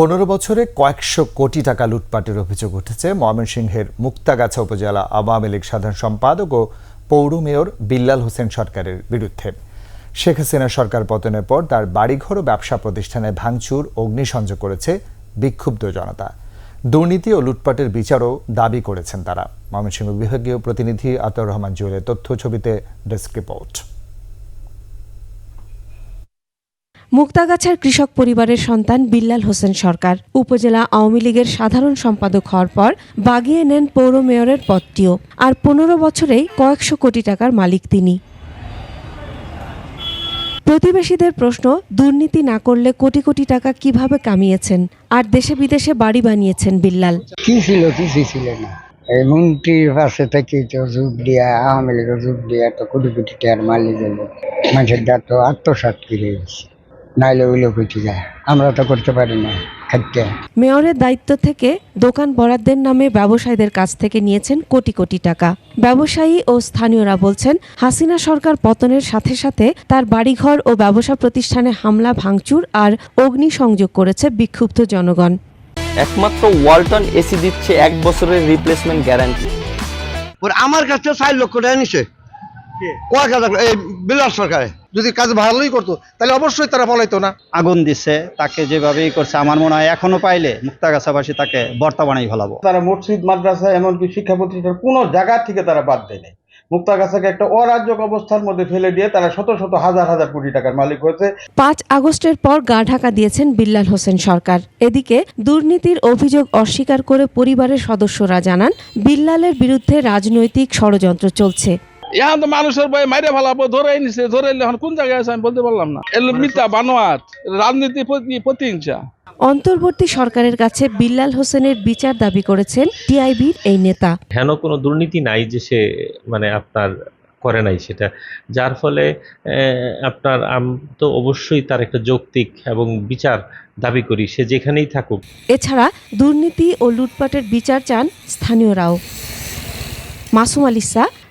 পনেরো বছরে কয়েকশো কোটি টাকা লুটপাটের অভিযোগ উঠেছে। ময়মনসিংহের মুক্তাগাছা উপজেলা আওয়ামী লীগ সাধারণ সম্পাদক ও পৌর মেয়র বিল্লাল হোসেন সরকারের বিরুদ্ধে। শেখ হাসিনা সরকার পতনের পর তার বাড়িঘর ও ব্যবসা প্রতিষ্ঠানে ভাঙচুর, অগ্নিসংযোগ করেছে বিক্ষুব্ধ জনতা। দুর্নীতি ও লুটপাটের বিচারও দাবি করেছেন তারা। ময়মনসিংহ বিভাগীয় প্রতিনিধি আতর রহমান জুয়েলের তথ্য ছবিতে ডেস্ক রিপোর্ট। মুক্তাগাছার কৃষক পরিবারের সন্তান বিল্লাল হোসেন সরকার। উপজেলা আওয়ামী লীগের সাধারণ সম্পাদক হওয়ার পর বাগিয়ে নেন পৌর মেয়রের পদটিও। আর পনেরো বছরেই কয়েকশো কোটি টাকার মালিক তিনি। প্রতিবেশীদের প্রশ্ন, দুর্নীতি না করলে কোটি কোটি টাকা কীভাবে কামিয়েছেন? আর দেশে বিদেশে বাড়ি বানিয়েছেন বিল্লাল। কি ছিল কিছু ছিল না। এই মন্ত্রীর পাশে থেকে তো যুগ দিয়া, আওয়ামী লীগের যুগ দিয়া তো কোটি কোটি টাকার মালি যাব মানুষের তো আত্মসাত করে গেছে। নাইলে ওইলে কইতে যায় আমরা তো করতে পারি না খাদ্য মেয়রের দায়িত্ব থেকে দোকান বরাদ্দের নামে ব্যবসায়ীদের কাছ থেকে নিয়েছেন কোটি কোটি টাকা। ব্যবসায়ী ও স্থানীয়রা বলছেন হাসিনা সরকার পতনের সাথে সাথে তার বাড়িঘর ও ব্যবসা প্রতিষ্ঠানে হামলা ভাঙচুর আর অগ্নিসংযোগ করেছে বিক্ষুব্ধ জনগণ। একমাত্র ওয়ালটন এসি দিচ্ছে এক বছরের রিপ্লেসমেন্ট গ্যারান্টি ওর আমার কাছ চার লক্ষ টাকা নিছে। কয় হাজার এই বিলাস সরকারে যদি কাজ ভালোই করতো তাহলে অবশ্যই তারা পলাইতো না। আগুন দিচ্ছে তাকে যেভাবেই করছে আমার মনে হয় এখনও পাইলে মুক্তাগাছাবাসী তাকে বর্তা বানাই ফেলাবো। তারা মসজিদ মাদ্রাসা এমনকি শিক্ষা প্রতিষ্ঠান কোনো জায়গা থেকে তারা বাদ দেয়নি মুক্তাগাছাকে একটা অরাজ্যক অবস্থার মধ্যে ফেলে দিয়ে তারা শত শত হাজার হাজার কোটি টাকার মালিক হয়েছে। পাঁচ আগস্টের পর গা ঢাকা দিয়েছেন বিল্লাল হোসেন সরকার। এদিকে দুর্নীতির অভিযোগ অস্বীকার করে পরিবারের সদস্যরা জানান বিল্লালের বিরুদ্ধে রাজনৈতিক ষড়যন্ত্র চলছে। এখন তো মানুষের বই মাইরে ফেলাবো ধরে নিছে ধরে এখন কোন জায়গায় আছে আমি বলতে পারলাম না। এলো মিথ্যা বানোয়াট রাজনীতি প্রতি- প্রতিহিংসা। অন্তর্বর্তী সরকারের কাছে বিল্লাল হোসেনের বিচার দাবি করেছেন টিআইবির এই নেতা। হেন কোনো দুর্নীতি নাই যে সে মানে আপনার করে নাই সেটা। যার ফলে আপনার আম তো অবশ্যই তার একটা যৌক্তিক এবং বিচার দাবি করি সে যেখানেই থাকুক। এছাড়া দুর্নীতি ও লুটপাটের বিচার চান স্থানীয়রাও। Masum Alisa